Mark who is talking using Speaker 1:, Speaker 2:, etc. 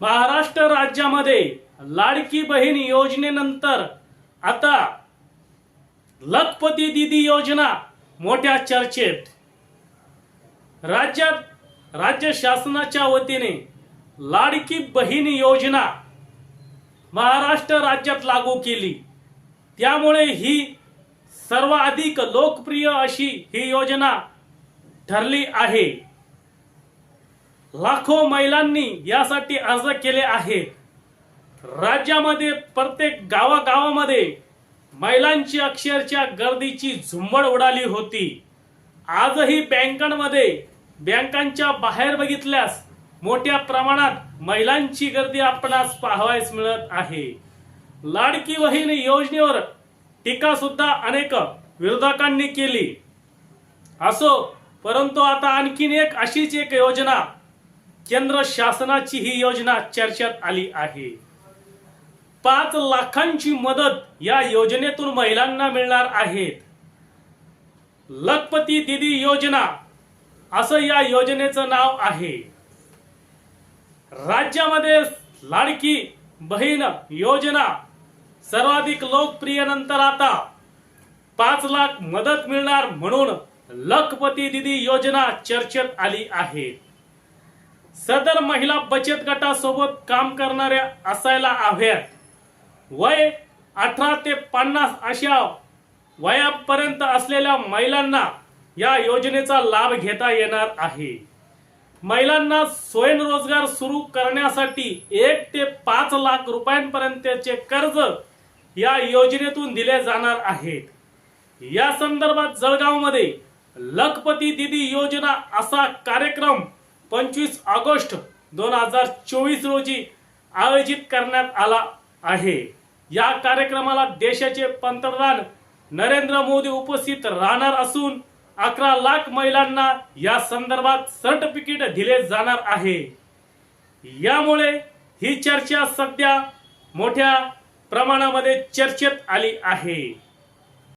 Speaker 1: महाराष्ट्र राज्यामध्ये लाडकी बहीण योजनेनंतर आता लखपती दिदी योजना मोठ्या चर्चेत. राज्यात राज्य शासनाच्या वतीने लाडकी बहीण योजना महाराष्ट्र राज्यात लागू केली. त्यामुळे ही सर्वाधिक लोकप्रिय अशी ही योजना ठरली आहे. लाखो महिलांनी यासाठी अर्ज केले आहेत. राज्यामध्ये प्रत्येक गावागावामध्ये महिलांची अक्षरच्या गर्दीची झुंबड उडाली होती. आजही बँकांमध्ये बँकांच्या बाहेर बघितल्यास मोठ्या प्रमाणात महिलांची गर्दी आपणास पाहावयास मिळत आहे. लाडकी वहीन योजनेवर टीका सुद्धा अनेक विरोधकांनी केली. असो परंतु आता आणखीन एक अशीच एक योजना केंद्र शासनाची ही योजना चर्चेत आली आहे. पाच लाखांची मदत या योजनेतून महिलांना मिळणार आहेत. लखपती दिदी योजना असं या योजनेचं नाव आहे. राज्यामध्ये लाडकी बहीण योजना सर्वाधिक लोकप्रिय नंतर आता पाच लाख मदत मिळणार म्हणून लखपती दिदी योजना चर्चेत आली आहे. सदर महिला बचत गटासोबत काम करणाऱ्या असायला हव्यात वय अठरा ते पन्नास अशा वयापर्यंत असलेल्या महिलांना या योजनेचा लाभ घेता येणार आहे. महिलांना स्वयंरोजगार सुरू करण्यासाठी एक ते पाच लाख रुपयांपर्यंतचे कर्ज या योजनेतून दिले जाणार आहेत. या संदर्भात जळगावमध्ये लखपती दिदी योजना असा कार्यक्रम पंचवीस ऑगस्ट दोन हजार चोवीस रोजी आयोजित करण्यात आला आहे. या कार्यक्रमाला देशाचे पंतप्रधान नरेंद्र मोदी उपस्थित राहणार असून अकरा लाख महिलांना या संदर्भात सर्टिफिकेट दिले जाणार आहे. यामुळे ही चर्चा सध्या मोठ्या प्रमाणामध्ये चर्चेत आली आहे.